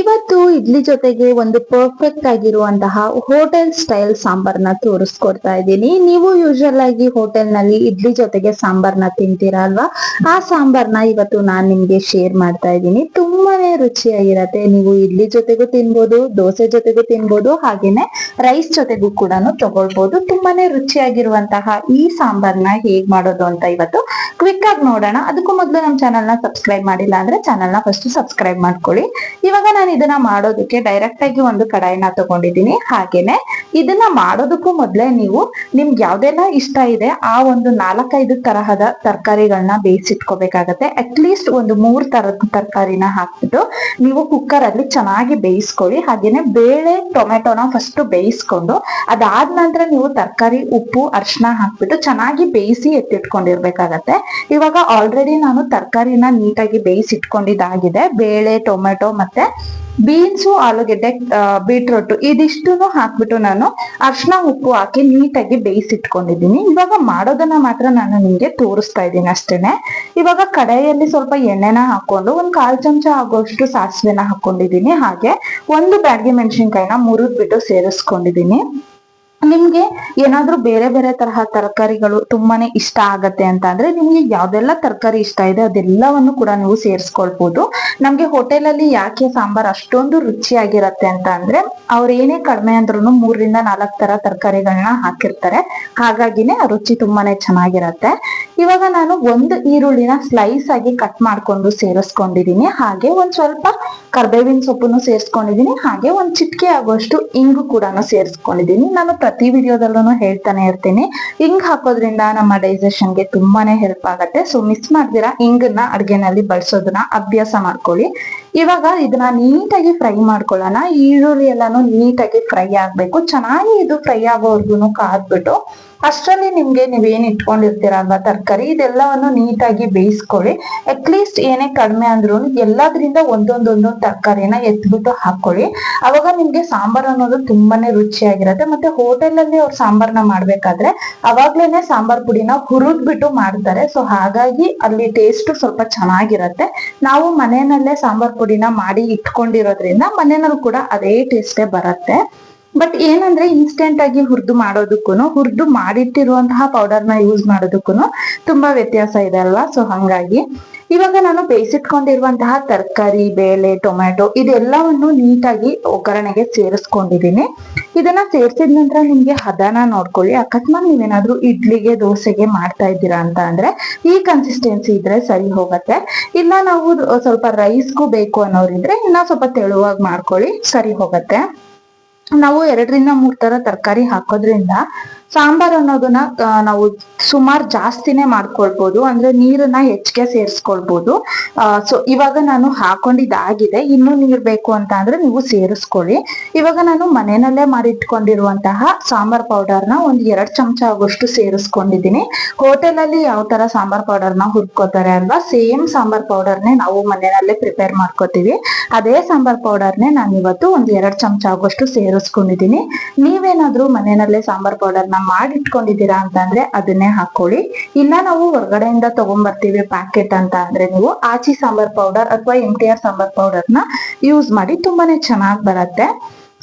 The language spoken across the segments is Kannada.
ಇವತ್ತು ಇಡ್ಲಿ ಜೊತೆಗೆ ಒಂದು ಪರ್ಫೆಕ್ಟ್ ಆಗಿರುವಂತಹ ಹೋಟೆಲ್ ಸ್ಟೈಲ್ ಸಾಂಬಾರ್ನ ತೋರಿಸ್ಕೊಡ್ತಾ ಇದ್ದೀನಿ. ನೀವು ಯೂಶಲ್ ಆಗಿ ಹೋಟೆಲ್ನಲ್ಲಿ ಇಡ್ಲಿ ಜೊತೆಗೆ ಸಾಂಬಾರ್ನ ತಿಂತೀರಾ ಅಲ್ವಾ? ಆ ಸಾಂಬಾರ್ನ ಇವತ್ತು ನಾನ್ ನಿಮ್ಗೆ ಶೇರ್ ಮಾಡ್ತಾ ಇದ್ದೀನಿ. ತುಂಬಾನೇ ರುಚಿಯಾಗಿರತ್ತೆ. ನೀವು ಇಡ್ಲಿ ಜೊತೆಗೂ ತಿನ್ಬೋದು, ದೋಸೆ ಜೊತೆಗೂ ತಿನ್ಬೋದು, ಹಾಗೇನೆ ರೈಸ್ ಜೊತೆಗೂ ಕೂಡ ತಗೊಳ್ಬಹುದು ತುಂಬಾನೇ ರುಚಿಯಾಗಿರುವಂತಹ ಈ ಸಾಂಬಾರ್ನ ಹೇಗ್ ಮಾಡೋದು ಅಂತ ಇವತ್ತು ಕ್ವಿಕ್ ಆಗಿ ನೋಡೋಣ. ಅದಕ್ಕೂ ಮೊದಲು ನಮ್ಮ ಚಾನಲ್ ಸಬ್ಸ್ಕ್ರೈಬ್ ಮಾಡಿಲ್ಲ ಅಂದ್ರೆ ಚಾನಲ್ ಫಸ್ಟ್ ಸಬ್ಸ್ಕ್ರೈಬ್ ಮಾಡ್ಕೊಳ್ಳಿ. ಇವಾಗ ನಾನು ಇದನ್ನ ಮಾಡೋದಕ್ಕೆ ಡೈರೆಕ್ಟ್ ಆಗಿ ಒಂದು ಕಡಾಯಿನ ತಗೊಂಡಿದ್ದೀನಿ. ಹಾಗೇನೆ ಇದನ್ನ ಮಾಡೋದಕ್ಕೂ ಮೊದ್ಲೇ ನೀವು ನಿಮ್ಗೆ ಯಾವ್ದೆಲ್ಲ ಇಷ್ಟ ಇದೆ ಆ ಒಂದು ನಾಲ್ಕೈದು ತರಹದ ತರಕಾರಿಗಳನ್ನ ಬೇಯಿಸಿಟ್ಕೋಬೇಕಾಗತ್ತೆ. ಅಟ್ಲೀಸ್ಟ್ ಒಂದು ಮೂರ್ ತರದ ತರಕಾರಿನ ಹಾಕ್ಬಿಟ್ಟು ನೀವು ಕುಕ್ಕರ್ ಅಲ್ಲಿ ಚೆನ್ನಾಗಿ ಬೇಯಿಸ್ಕೊಳ್ಳಿ. ಹಾಗೇನೆ ಬೇಳೆ, ಟೊಮೆಟೊನ ಫಸ್ಟ್ ಬೇಯಿಸ್ಕೊಂಡು, ಅದಾದ ನಂತರ ನೀವು ತರಕಾರಿ, ಉಪ್ಪು ಅರ್ಶನ ಹಾಕ್ಬಿಟ್ಟು ಚೆನ್ನಾಗಿ ಬೇಯಿಸಿ ಎತ್ತಿಟ್ಕೊಂಡಿರ್ಬೇಕಾಗತ್ತೆ. ಇವಾಗ ಆಲ್ರೆಡಿ ನಾನು ತರಕಾರಿನ ನೀಟಾಗಿ ಬೇಯಿಸಿಟ್ಕೊಂಡಿದ್ದಾಗಿದೆ. ಬೇಳೆ, ಟೊಮೆಟೊ ಮತ್ತೆ ಬೀನ್ಸು ಆಲೂಗೆಡ್ಡೆ ಬೀಟ್ರೋಟು ಇದಿಷ್ಟನ್ನು ಹಾಕ್ಬಿಟ್ಟು ನಾನು ಅರ್ಶನ ಉಪ್ಪು ಹಾಕಿ ನೀಟಾಗಿ ಬೇಯಿಸಿಟ್ಕೊಂಡಿದ್ದೀನಿ. ಇವಾಗ ಮಾಡೋದನ್ನ ಮಾತ್ರ ನಾನು ನಿಮ್ಗೆ ತೋರಿಸ್ತಾ ಇದ್ದೀನಿ ಅಷ್ಟೇನೆ. ಇವಾಗ ಕಡೆಯಲ್ಲಿ ಸ್ವಲ್ಪ ಎಣ್ಣೆನ ಹಾಕೊಂಡು ಒಂದ್ ಕಾಲ್ ಚಮಚ ಆಗೋಷ್ಟು ಸಾಸಿವೆನ ಹಾಕೊಂಡಿದ್ದೀನಿ. ಹಾಗೆ ಒಂದು ಬ್ಯಾಡ್ಗೆ ಮೆಣಸಿನ್ಕಾಯಿನ ಮುರಿದ್ಬಿಟ್ಟು ಸೇರಿಸ್ಕೊಂಡಿದ್ದೀನಿ. ನಿಮ್ಗೆ ಏನಾದ್ರೂ ಬೇರೆ ಬೇರೆ ತರಹ ತರಕಾರಿಗಳು ತುಂಬಾನೇ ಇಷ್ಟ ಆಗತ್ತೆ ಅಂತ ಅಂದ್ರೆ ನಿಮ್ಗೆ ಯಾವ್ದೆಲ್ಲ ತರಕಾರಿ ಇಷ್ಟ ಇದೆ ಅದೆಲ್ಲವನ್ನು ಕೂಡ ನೀವು ಸೇರಿಸ್ಕೊಳ್ಬಹುದು ನಮ್ಗೆ ಹೋಟೆಲ್ ಅಲ್ಲಿ ಯಾಕೆ ಸಾಂಬಾರ್ ಅಷ್ಟೊಂದು ರುಚಿಯಾಗಿರತ್ತೆ ಅಂತ ಅಂದ್ರೆ ಅವ್ರ ಏನೇ ಕಡಿಮೆ ಅಂದ್ರೂ ಮೂರರಿಂದ ನಾಲ್ಕ್ ತರ ತರಕಾರಿಗಳನ್ನ ಹಾಕಿರ್ತಾರೆ. ಹಾಗಾಗಿನೇ ಆ ರುಚಿ ತುಂಬಾನೇ ಚೆನ್ನಾಗಿರತ್ತೆ. ಇವಾಗ ನಾನು ಒಂದು ಈರುಳ್ಳಿನ ಸ್ಲೈಸ್ ಆಗಿ ಕಟ್ ಮಾಡ್ಕೊಂಡು ಸೇರಿಸ್ಕೊಂಡಿದೀನಿ. ಹಾಗೆ ಒಂದ್ ಸ್ವಲ್ಪ ಕರ್ಬೇವಿನ ಸೊಪ್ಪನ್ನು ಸೇರಿಸ್ಕೊಂಡಿದೀನಿ. ಹಾಗೆ ಒಂದ್ ಚಿಟ್ಕೆ ಆಗುವಷ್ಟು ಇಂಗು ಕೂಡ ಸೇರಿಸ್ಕೊಂಡಿದೀನಿ. ನಾನು ಪ್ರತಿ ವಿಡಿಯೋದಲ್ಲೂ ಹೇಳ್ತಾನೆ ಇರ್ತೀನಿ. ಇಂಗ್ ಹಾಕೋದ್ರಿಂದ ನಮ್ಮ ಡೈಜೆಷನ್ಗೆ ತುಂಬಾನೇ ಹೆಲ್ಪ್ ಆಗತ್ತೆ. ಸೊ ಮಿಸ್ ಮಾಡ್ದಿರಾ ಇಂಗನ್ನ ಅಡ್ಗೆನಲ್ಲಿ ಬಳಸೋದನ್ನ ಅಭ್ಯಾಸ ಮಾಡ್ಕೊಳ್ಳಿ. ಇವಾಗ ಇದನ್ನ ನೀಟಾಗಿ ಫ್ರೈ ಮಾಡ್ಕೊಳ್ಳೋಣ. ಈರುಳ್ಳಿ ಎಲ್ಲಾನು ನೀಟಾಗಿ ಫ್ರೈ ಆಗ್ಬೇಕು. ಚೆನ್ನಾಗಿ ಇದು ಫ್ರೈ ಆಗೋವರ್ಗುನು ಕಾದ್ಬಿಟ್ಟು ಅಷ್ಟರಲ್ಲಿ ನಿಮ್ಗೆ ನೀವೇನ್ ಇಟ್ಕೊಂಡಿರ್ತೀರಲ್ವಾ ತರಕಾರಿ, ಇದೆಲ್ಲವನ್ನು ನೀಟಾಗಿ ಬೇಯಿಸ್ಕೊಳ್ಳಿ. ಅಟ್ಲೀಸ್ಟ್ ಏನೇ ಕಡಿಮೆ ಅಂದ್ರೂ ಎಲ್ಲದ್ರಿಂದ ಒಂದೊಂದೊಂದು ತರಕಾರಿನ ಎತ್ಬಿಟ್ಟು ಹಾಕೊಳ್ಳಿ. ಅವಾಗ ನಿಮ್ಗೆ ಸಾಂಬಾರ್ ಅನ್ನೋದು ತುಂಬಾನೇ ರುಚಿಯಾಗಿರತ್ತೆ. ಮತ್ತೆ ಹೋಟೆಲ್ ಅಲ್ಲಿ ಅವ್ರು ಸಾಂಬಾರ್ನ ಮಾಡ್ಬೇಕಾದ್ರೆ ಅವಾಗ್ಲೇನೆ ಸಾಂಬಾರ್ ಪುಡಿನ ಹುರಿದ್ಬಿಟ್ಟು ಮಾಡ್ತಾರೆ. ಸೊ ಹಾಗಾಗಿ ಅಲ್ಲಿ ಟೇಸ್ಟ್ ಸ್ವಲ್ಪ ಚೆನ್ನಾಗಿರತ್ತೆ. ನಾವು ಮನೆಯಲ್ಲೇ ಸಾಂಬಾರ್ ಪುಡಿನ ಮಾಡಿ ಇಟ್ಕೊಂಡಿರೋದ್ರಿಂದ ಮನೆಯಲ್ಲೂ ಕೂಡ ಅದೇ ಟೇಸ್ಟೇ ಬರುತ್ತೆ. ಬಟ್ ಏನಂದ್ರೆ ಇನ್ಸ್ಟೆಂಟ್ ಆಗಿ ಹುರಿದು ಮಾಡೋದಕ್ಕೂ ಹುರಿದು ಮಾಡಿಟ್ಟಿರುವಂತಹ ಪೌಡರ್ನ ಯೂಸ್ ಮಾಡೋದಕ್ಕೂ ತುಂಬಾ ವ್ಯತ್ಯಾಸ ಇದೆ ಅಲ್ವಾ? ಸೊ ಹಂಗಾಗಿ ಇವಾಗ ನಾನು ಬೇಯಿಸಿಟ್ಕೊಂಡಿರುವಂತಹ ತರಕಾರಿ, ಬೇಳೆ, ಟೊಮ್ಯಾಟೊ ಇದೆಲ್ಲವನ್ನು ನೀಟಾಗಿ ಒಗ್ಗರಣೆಗೆ ಸೇರಿಸ್ಕೊಂಡಿದ್ದೀನಿ. ಇದನ್ನ ಸೇರ್ಸಿದ ನಂತರ ನಿಮ್ಗೆ ಹದನ ನೋಡ್ಕೊಳ್ಳಿ. ಅಕಸ್ಮಾತ್ ನೀವೇನಾದ್ರೂ ಇಡ್ಲಿಗೆ, ದೋಸೆಗೆ ಮಾಡ್ತಾ ಇದ್ದೀರಾ ಅಂತ ಅಂದ್ರೆ ಈ ಕನ್ಸಿಸ್ಟೆನ್ಸಿ ಇದ್ರೆ ಸರಿ ಹೋಗತ್ತೆ. ಇಲ್ಲ ನಾವು ಸ್ವಲ್ಪ ರೈಸ್ಗೂ ಬೇಕು ಅನ್ನೋರಿದ್ರೆ ಇನ್ನ ಸ್ವಲ್ಪ ತೆಳುವಾಗಿ ಮಾಡ್ಕೊಳ್ಳಿ, ಸರಿ ಹೋಗತ್ತೆ. ನಾವು ಎರಡರಿಂದ ಮೂರ್ ತರ ತರಕಾರಿ ಹಾಕೋದ್ರಿಂದ ಸಾಂಬಾರ್ ಅನ್ನೋದನ್ನ ನಾವು ಸುಮಾರು ಜಾಸ್ತಿನೇ ಮಾಡ್ಕೊಳ್ಬೋದು. ಅಂದ್ರೆ ನೀರನ್ನ ಹೆಚ್ಚಿಗೆ ಸೇರಿಸ್ಕೊಳ್ಬೋದು. ಸೊ ಇವಾಗ ನಾನು ಹಾಕೊಂಡಿದ್ದಾಗಿದೆ. ಇನ್ನೂ ನೀರ್ ಬೇಕು ಅಂತ ಅಂದ್ರೆ ನೀವು ಸೇರಿಸ್ಕೊಳ್ಳಿ. ಇವಾಗ ನಾನು ಮನೆಯಲ್ಲೇ ಮಾಡಿಟ್ಕೊಂಡಿರುವಂತಹ ಸಾಂಬಾರ್ ಪೌಡರ್ನ ಒಂದ್ ಎರಡ್ ಚಮಚ ಆಗೋಷ್ಟು ಸೇರಿಸ್ಕೊಂಡಿದ್ದೀನಿ. ಹೋಟೆಲ್ ಅಲ್ಲಿ ಯಾವ ತರ ಸಾಂಬಾರ್ ಪೌಡರ್ನ ಹುರ್ಕೋತಾರೆ ಅಲ್ವಾ, ಸೇಮ್ ಸಾಂಬಾರ್ ಪೌಡರ್ನೇ ನಾವು ಮನೆಯಲ್ಲೇ ಪ್ರಿಪೇರ್ ಮಾಡ್ಕೋತೀವಿ. ಅದೇ ಸಾಂಬಾರ್ ಪೌಡರ್ನೇ ನಾನು ಇವತ್ತು ಒಂದ್ ಎರಡ್ ಚಮಚ ಆಗೋಷ್ಟು ಸೇರಿಸ್ಕೊಂಡಿದ್ದೀನಿ. ನೀವೇನಾದ್ರೂ ಮನೆಯಲ್ಲೇ ಸಾಂಬಾರ್ ಪೌಡರ್ನ ಮಾಡಿಟ್ಕೊಂಡಿದ್ದೀರಾ ಅಂತಂದ್ರೆ ಅದನ್ನೇ ಹಾಕೊಳ್ಳಿ. ಇಲ್ಲ ನಾವು ಹೊರಗಡೆಯಿಂದ ತಗೊಂಡ್ಬರ್ತೀವಿ ಪ್ಯಾಕೆಟ್ ಅಂತ ಅಂದ್ರೆ ನೀವು ಆಚಿ ಸಾಂಬಾರ್ ಪೌಡರ್ ಅಥವಾ ಎಂ ಟಿ ಆರ್ ಸಾಂಬಾರ್ ಪೌಡರ್ನ ಯೂಸ್ ಮಾಡಿ ತುಂಬಾನೇ ಚೆನ್ನಾಗಿ ಬರತ್ತೆ.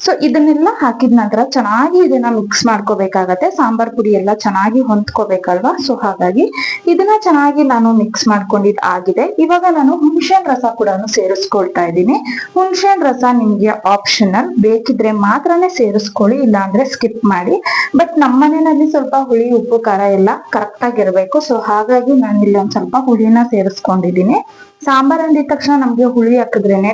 ಸೊ ಇದನ್ನೆಲ್ಲ ಹಾಕಿದ ನಂತರ ಚೆನ್ನಾಗಿ ಇದನ್ನ ಮಿಕ್ಸ್ ಮಾಡ್ಕೋಬೇಕಾಗತ್ತೆ. ಸಾಂಬಾರ್ ಪುಡಿ ಎಲ್ಲ ಚೆನ್ನಾಗಿ ಹೊಂದ್ಕೋಬೇಕಲ್ವಾ? ಸೊ ಹಾಗಾಗಿ ಇದನ್ನ ಚೆನ್ನಾಗಿ ನಾನು ಮಿಕ್ಸ್ ಮಾಡ್ಕೊಂಡಿದ್ ಆಗಿದೆ. ಇವಾಗ ನಾನು ಹುಣಸೆನ್ ರಸ ಕೂಡ ಸೇರಿಸ್ಕೊಳ್ತಾ ಇದ್ದೀನಿ. ಹುಣಸೆನ್ ರಸ ನಿಮ್ಗೆ ಆಪ್ಷನಲ್ ಬೇಕಿದ್ರೆ ಮಾತ್ರನೇ ಸೇರಿಸ್ಕೊಳ್ಳಿ ಇಲ್ಲ ಅಂದ್ರೆ ಸ್ಕಿಪ್ ಮಾಡಿ. ಬಟ್ ನಮ್ಮ ಮನೆಯಲ್ಲಿ ಸ್ವಲ್ಪ ಹುಳಿ, ಉಪ್ಪು, ಖಾರ ಎಲ್ಲ ಕರೆಕ್ಟ್ ಆಗಿರ್ಬೇಕು. ಸೊ ಹಾಗಾಗಿ ನಾನು ಇಲ್ಲಿ ಒಂದ್ ಸ್ವಲ್ಪ ಹುಳಿನ ಸೇರಿಸ್ಕೊಂಡಿದ್ದೀನಿ. ಸಾಂಬಾರ್ ಅಂದಿದ ತಕ್ಷಣ ನಮ್ಗೆ ಹುಳಿ ಹಾಕಿದ್ರೇನೆ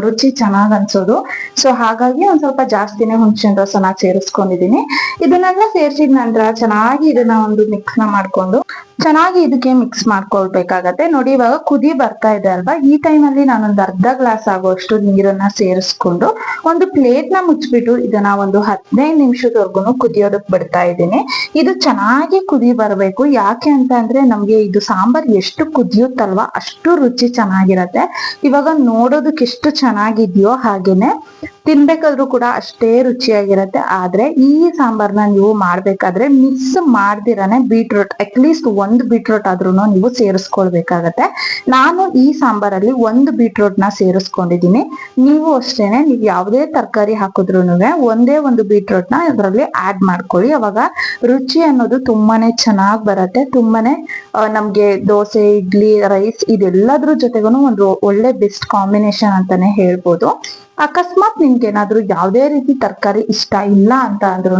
ರುಚಿ ಚೆನ್ನಾಗ್ ಅನ್ಸೋದು. ಸೊ ಹಾಗಾಗಿ ಒಂದ್ ಸ್ವಲ್ಪ ಜಾಸ್ತಿನೇ ಹುಣ್ಸೆ ರಸನ ಸೇರಿಸ್ಕೊಂಡಿದೀನಿ. ಇದನ್ನೆಲ್ಲ ಸೇರಿಸಿದ ನಂತರ ಚೆನ್ನಾಗಿ ಇದನ್ನ ಒಂದು ಮಿಕ್ಸ್ ಮಾಡ್ಕೊಂಡು ಚೆನ್ನಾಗಿ ಇದಕ್ಕೆ ಮಿಕ್ಸ್ ಮಾಡ್ಕೊಳ್ಬೇಕಾಗತ್ತೆ. ನೋಡಿ, ಇವಾಗ ಕುದಿ ಬರ್ತಾ ಇದೆ ಅಲ್ವಾ? ಈ ಟೈಮಲ್ಲಿ ನಾನೊಂದು ಅರ್ಧ ಗ್ಲಾಸ್ ಆಗುವಷ್ಟು ನೀರನ್ನ ಸೇರಿಸ್ಕೊಂಡು ಒಂದು ಪ್ಲೇಟ್ನ ಮುಚ್ಚಿಬಿಟ್ಟು ಇದನ್ನ ಒಂದು ಹದಿನೈದು ನಿಮಿಷದವರೆಗೂ ಕುದಿಯೋದಕ್ಕೆ ಬಿಡ್ತಾ ಇದ್ದೀನಿ. ಇದು ಚೆನ್ನಾಗಿ ಕುದಿ ಬರಬೇಕು. ಯಾಕೆ ಅಂತ ಅಂದ್ರೆ ನಮ್ಗೆ ಇದು ಸಾಂಬಾರ್ ಎಷ್ಟು ಕುದಿಯುತ್ತಲ್ವಾ ಅಷ್ಟು ರುಚಿ ಚೆನ್ನಾಗಿರತ್ತೆ. ಇವಾಗ ನೋಡೋದಕ್ಕೆ ಎಷ್ಟು ಚೆನ್ನಾಗಿದೆಯೋ ಹಾಗೇನೆ ತಿನ್ಬೇಕಾದ್ರೂ ಕೂಡ ಅಷ್ಟೇ ರುಚಿಯಾಗಿರುತ್ತೆ. ಆದ್ರೆ ಈ ಸಾಂಬಾರ್ನ ನೀವು ಮಾಡ್ಬೇಕಾದ್ರೆ ಮಿಕ್ಸ್ ಮಾಡ್ದಿರಾನೆ ಬೀಟ್ರೂಟ್ ಅಟ್ಲೀಸ್ಟ್ ಒಂದು ಬೀಟ್ರೂಟ್ ಆದ್ರೂ ನೀವು ಸೇರಿಸ್ಕೊಳ್ಬೇಕಾಗತ್ತೆ. ನಾನು ಈ ಸಾಂಬಾರಲ್ಲಿ ಒಂದು ಬೀಟ್ರೂಟ್ನ ಸೇರಿಸ್ಕೊಂಡಿದೀನಿ ನೀವು ಅಷ್ಟೇನೆ ನೀವು ಯಾವುದೇ ತರಕಾರಿ ಹಾಕಿದ್ರು ಒಂದೇ ಒಂದು ಬೀಟ್ರೂಟ್ನ ಅದರಲ್ಲಿ ಆಡ್ ಮಾಡ್ಕೊಳ್ಳಿ. ಅವಾಗ ರುಚಿ ಅನ್ನೋದು ತುಂಬಾನೇ ಚೆನ್ನಾಗಿ ಬರುತ್ತೆ. ತುಂಬಾನೇ ನಮ್ಗೆ ದೋಸೆ, ಇಡ್ಲಿ ರೈಸ್ ಇದೆಲ್ಲದ್ರ ಜೊತೆಗೂ ಒಂದು ಒಳ್ಳೆ ಬೆಸ್ಟ್ ಕಾಂಬಿನೇಷನ್ ಅಂತಾನೆ ಹೇಳ್ಬೋದು. ಅಕಸ್ಮಾತ್ ನಿಮ್ಗೆ ಏನಾದ್ರೂ ಯಾವುದೇ ರೀತಿ ತರಕಾರಿ ಇಷ್ಟ ಇಲ್ಲ ಅಂತ ಅಂದ್ರೂ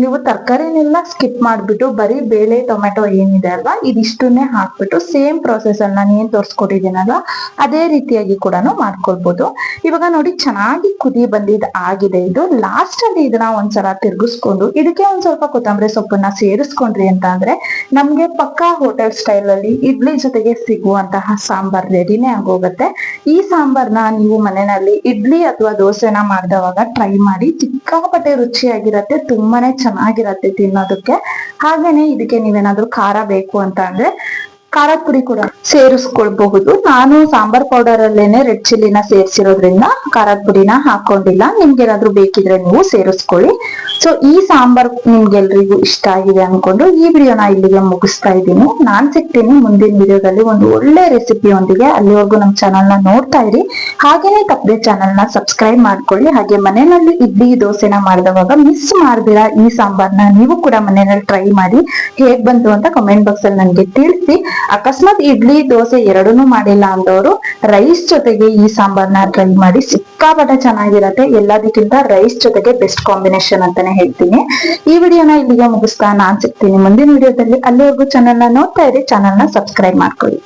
ನೀವು ತರಕಾರಿನೆಲ್ಲ ಸ್ಕಿಪ್ ಮಾಡ್ಬಿಟ್ಟು ಬರೀ ಬೇಳೆ ಟೊಮೆಟೊ ಏನಿದೆ ಅಲ್ವಾ, ಇದಿಷ್ಟನ್ನೇ ಹಾಕ್ಬಿಟ್ಟು ಸೇಮ್ ಪ್ರೊಸೆಸ್ ಅಲ್ಲಿ ನಾನು ಏನು ತೋರಿಸ್ಕೊಟ್ಟಿದ್ದೀನಲ್ವ ಅದೇ ರೀತಿಯಾಗಿ ಕೂಡ ಮಾಡ್ಕೊಳ್ಬೋದು. ಇವಾಗ ನೋಡಿ, ಚೆನ್ನಾಗಿ ಕುದಿ ಬಂದಿದ್ ಆಗಿದೆ ಇದು. ಲಾಸ್ಟ್ ಅಲ್ಲಿ ಇದನ್ನ ಒಂದ್ಸಲ ತಿರ್ಗಿಸ್ಕೊಂಡು, ಇದಕ್ಕೆ ಒಂದ್ ಸ್ವಲ್ಪ ಕೊತ್ತಂಬರಿ ಸೊಪ್ಪನ್ನ ಸೇರಿಸ್ಕೊಂಡ್ರಿ ಅಂತ ಅಂದ್ರೆ, ನಮ್ಗೆ ಪಕ್ಕಾ ಹೋಟೆಲ್ ಸ್ಟೈಲ್ ಅಲ್ಲಿ ಇಡ್ಲಿ ಜೊತೆಗೆ ಸಿಗುವಂತಹ ಸಾಂಬಾರ್ ರೆಡಿನೇ ಆಗೋಗುತ್ತೆ. ಈ ಸಾಂಬಾರ್ನ ನೀವು ಮನೆಯಲ್ಲಿ ಇಡ್ಲಿ ಅಥವಾ ದೋಸೆನ ಮಾಡಿದವಾಗ ಟ್ರೈ ಮಾಡಿ. ಚಿಕ್ಕಾಪಟ್ಟೆ ರುಚಿಯಾಗಿರತ್ತೆ, ತುಂಬಾನೇ ಚೆನ್ನಾಗಿರತ್ತೆ ತಿನ್ನೋದಕ್ಕೆ. ಹಾಗೇನೆ ಇದಕ್ಕೆ ನೀವೇನಾದ್ರೂ ಖಾರ ಬೇಕು ಅಂತ ಅಂದ್ರೆ ಖಾರದ ಪುಡಿ ಕೂಡ ಸೇರಿಸ್ಕೊಳ್ಬಹುದು. ನಾನು ಸಾಂಬಾರ್ ಪೌಡರ್ ಅಲ್ಲೇನೆ ರೆಡ್ ಚಿಲ್ಲಿನ ಸೇರಿಸಿರೋದ್ರಿಂದ ಖಾರದ ಪುಡಿನ ಹಾಕೊಂಡಿಲ್ಲ. ನಿಮ್ಗೆ ಏನಾದ್ರು ಬೇಕಿದ್ರೆ ನೀವು ಸೇರಿಸ್ಕೊಳ್ಳಿ. ಸೊ ಈ ಸಾಂಬಾರ್ ನಿಮ್ಗೆಲ್ರಿಗೂ ಇಷ್ಟ ಆಗಿದೆ ಅನ್ಕೊಂಡು ಈ ವಿಡಿಯೋನ ಇಲ್ಲಿಗೆ ಮುಗಿಸ್ತಾ ಇದ್ದೀನಿ. ನಾನ್ ಸಿಗ್ತೀನಿ ಮುಂದಿನ ವಿಡಿಯೋದಲ್ಲಿ ಒಂದು ಒಳ್ಳೆ ರೆಸಿಪಿಯೊಂದಿಗೆ ಅಲ್ಲಿವರೆಗೂ ನಮ್ಮ ಚಾನಲ್ನ ನೋಡ್ತಾ ಇರಿ. ಹಾಗೇನೆ ತಪ್ಪದೆ ಚಾನಲ್ನ ಸಬ್ಸ್ಕ್ರೈಬ್ ಮಾಡ್ಕೊಳ್ಳಿ. ಹಾಗೆ ಮನೆಯಲ್ಲಿ ಇಡ್ಲಿ, ದೋಸೆನ ಮಾಡಿದವಾಗ ಮಿಸ್ ಮಾಡ್ದಿರಾ ಈ ಸಾಂಬಾರ್ನ ನೀವು ಕೂಡ ಮನೆಯಲ್ಲಿ ಟ್ರೈ ಮಾಡಿ. ಹೇಗ್ ಬಂತು ಅಂತ ಕಮೆಂಟ್ ಬಾಕ್ಸ್ ಅಲ್ಲಿ ನನಗೆ ತಿಳಿಸಿ. ಅಕಸ್ಮಾತ್ ಇಡ್ಲಿ, ದೋಸೆ ಎರಡನ್ನೂ ಮಾಡಿಲ್ಲ ಅಂದವರು ರೈಸ್ ಜೊತೆಗೆ ಈ ಸಾಂಬಾರ್ನ ಟ್ರೈ ಮಾಡಿ. ಸಿಕ್ಕಾಪಟ್ಟೆ ಚೆನ್ನಾಗಿರತ್ತೆ. ಎಲ್ಲದಕ್ಕಿಂತ ರೈಸ್ ಜೊತೆಗೆ ಬೆಸ್ಟ್ ಕಾಂಬಿನೇಷನ್ ಅಂತಾನೆ ಹೇಳ್ತೀನಿ. ಈ ವಿಡಿಯೋನ ಇಲ್ಲಿಗೆ ಮುಗಿಸ್ತಾ ನಾನ್ ಸಿಗ್ತೀನಿ. ಮುಂದಿನ ವಿಡಿಯೋದಲ್ಲಿ ಅಲ್ಲಿವರೆಗೂ ಚಾನಲ್ನ ನೋಡ್ತಾ ಇರಿ. ಚಾನಲ್ನ ಸಬ್ಸ್ಕ್ರೈಬ್ ಮಾಡ್ಕೊಳ್ಳಿ.